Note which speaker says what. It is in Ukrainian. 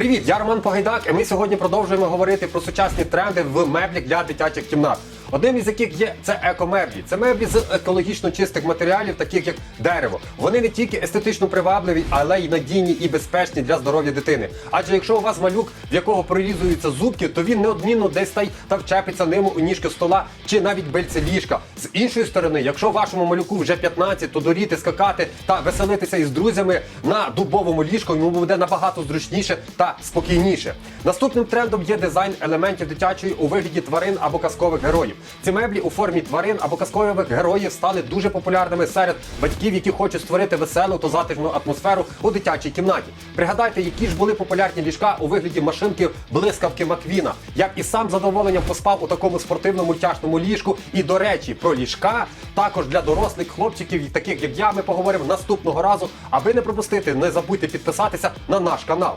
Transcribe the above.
Speaker 1: Привіт, я Роман Погайдак, і ми сьогодні продовжуємо говорити про сучасні тренди в меблі для дитячих кімнат. Одним із яких є це екомеблі. Це меблі з екологічно чистих матеріалів, таких як дерево. Вони не тільки естетично привабливі, але й надійні і безпечні для здоров'я дитини. Адже якщо у вас малюк, в якого прорізуються зубки, то він неодмінно десь та й та вчепиться ним у ніжки стола чи навіть бельце ліжка. З іншої сторони, якщо вашому малюку вже 15, то доріти, скакати та веселитися із друзями на дубовому ліжку йому буде набагато зручніше та спокійніше. Наступним трендом є дизайн елементів дитячої у вигляді тварин або казкових героїв. Ці меблі у формі тварин або казкових героїв стали дуже популярними серед батьків, які хочуть створити веселу та затишну атмосферу у дитячій кімнаті. Пригадайте, які ж були популярні ліжка у вигляді машинки блискавки Маквіна. Я і сам задоволенням поспав у такому спортивному тяжному ліжку. І до речі, про ліжка також для дорослих хлопчиків, таких як я, ми поговоримо наступного разу. Аби не пропустити, не забудьте підписатися на наш канал.